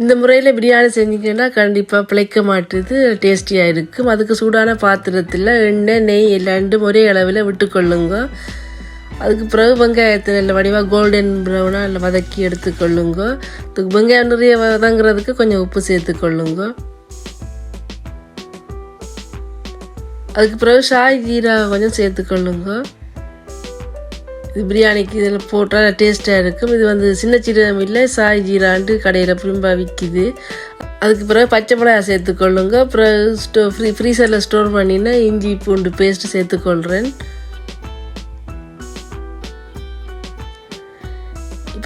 இந்த முறையில் பிரியாணி செஞ்சிங்கன்னா கண்டிப்பாக பிழைக்க மாட்டுது டேஸ்டியாக இருக்கும். அதுக்கு சூடான பாத்திரத்தில் எண்ணெய் நெய் எல்லாண்டும் ஒரே அளவில் விட்டுக்கொள்ளுங்க. அதுக்கு பிறகு வெங்காயத்தை நல்ல வடிவாக கோல்டன் ப்ரௌனாக நல்லா வதக்கி எடுத்துக்கொள்ளுங்க. அதுக்கு வெங்காயம் நிறைய வதங்குறதுக்கு கொஞ்சம் உப்பு சேர்த்துக்கொள்ளுங்க. அதுக்கு பிறகு ஷாய் ஜீரா கொஞ்சம் சேர்த்துக்கொள்ளுங்க. இது பிரியாணிக்கு இதில் போட்டால் டேஸ்ட்டாக இருக்கும். இது வந்து சின்ன சீரகம் இல்லை சாய் ஜீராண்டு கடையில் புளிம்பாக விற்கிது. அதுக்கு பிறகு பச்சை மிளகா சேர்த்துக்கொள்ளுங்க. அப்புறம் ஸ்டோ ஃப்ரீ ஃப்ரீசரில் ஸ்டோர் பண்ணினா இஞ்சி பூண்டு பேஸ்ட்டு சேர்த்துக்கொள்கிறேன்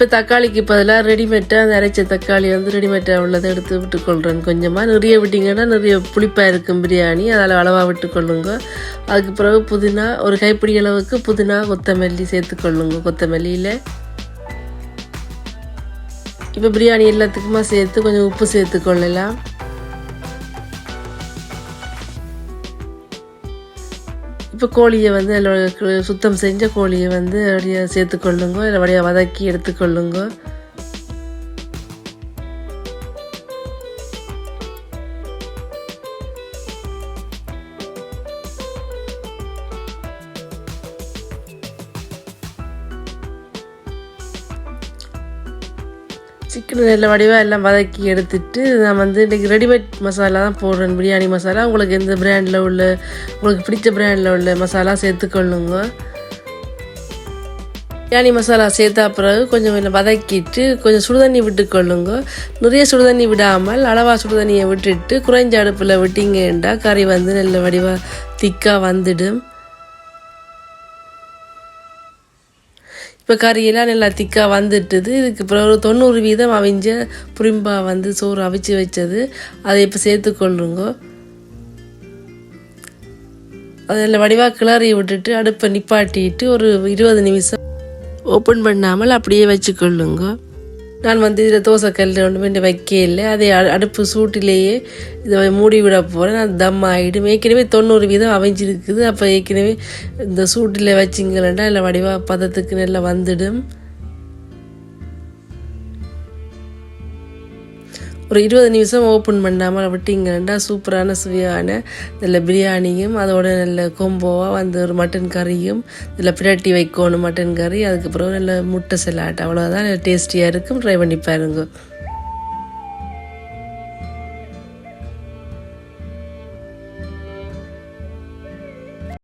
இப்போ தக்காளிக்கு பதிலாக ரெடிமேட்டாக அந்த அரைச்ச தக்காளி வந்து ரெடிமேட்டாக உள்ளதை எடுத்து விட்டுக்கொள்கிறேன் கொஞ்சமாக நிறைய விட்டிங்கன்னா நிறைய புளிப்பாக இருக்கும் பிரியாணி. அதில் அளவாக விட்டுக்கொள்ளுங்க. அதுக்கு பிறகு புதினா ஒரு கைப்பிடி அளவுக்கு புதினா கொத்தமல்லி சேர்த்துக்கொள்ளுங்க. கொத்தமல்லியில் இப்போ பிரியாணி எல்லாத்துக்குமா சேர்த்து கொஞ்சம் உப்பு சேர்த்துக்கொள்ளலாம். இப்போ கோழியை வந்து சுத்தம் செஞ்ச கோழியை வந்து அப்படியே சேர்த்துக்கொள்ளுங்க இல்லை அப்படியே வதக்கி எடுத்துக்கொள்ளுங்க. சிக்கன் நல்ல வடிவாக எல்லாம் வதக்கி எடுத்துட்டு நான் வந்து இன்றைக்கி ரெடிமேட் மசாலா தான் போடுறேன். பிரியாணி மசாலா. உங்களுக்கு எந்த பிராண்டில் உள்ள உங்களுக்கு பிடிச்ச பிராண்டில் உள்ள மசாலா சேர்த்துக்கொள்ளுங்க பிரியாணி மசாலா சேர்த்தா பிறகு கொஞ்சம் கொஞ்சம் வதக்கிட்டு கொஞ்சம் சுடுதண்ணி விட்டுக்கொள்ளுங்க நிறைய சுடுதண்ணி விடாமல் அளவாக சுடுதண்ணியை விட்டுட்டு குறைஞ்ச அடுப்பில் விட்டிங்கன்னா கறி வந்து நல்ல வடிவாக திக்காக வந்துடும். இப்போ கறியெல்லாம் நல்லா திக்காக வந்துட்டுது. இதுக்கு அப்புறம் ஒரு தொண்ணூறு வீதம் அவிஞ்ச புரிம்பா வந்து சோறு அவிச்சு வச்சது. அதை இப்போ சேர்த்துக்கொள்ளுங்க அதில் வடிவாக கிளறி விட்டுட்டு அடுப்பை நிப்பாட்டிட்டு ஒரு இருபது நிமிஷம் ஓப்பன் பண்ணாமல் அப்படியே வச்சுக்கொள்ளுங்க நான் வந்து இதில் தோசைக்கல் ஒன்று வேண்டி வைக்கல அதை அடுப்பு சூட்டிலேயே இதை மூடி விட போகிறேன் நான் தம் ஆகிடும் ஏற்கனவே தொண்ணூறு வீதம் அமைஞ்சிருக்குது. அப்போ ஏற்கனவே இந்த சூட்டில் வச்சிங்களேன்டா இல்லை வடிவா பதத்துக்கு நல்லா வந்துடும். ஒரு இருபது நிமிஷம் ஓப்பன் பண்ணாமல் விட்டிங்கன்னா சூப்பரான சுவையான நல்ல பிரியாணியும் அதோட நல்ல கொம்போவாக வந்து ஒரு மட்டன் கறியும் இதில் பிரட்டி வைக்கணும் மட்டன் கறி அதுக்கப்புறம் நல்ல முட்டை சலாட் அவ்வளோதான் டேஸ்டியாக இருக்கும். ட்ரை பண்ணி பாருங்க.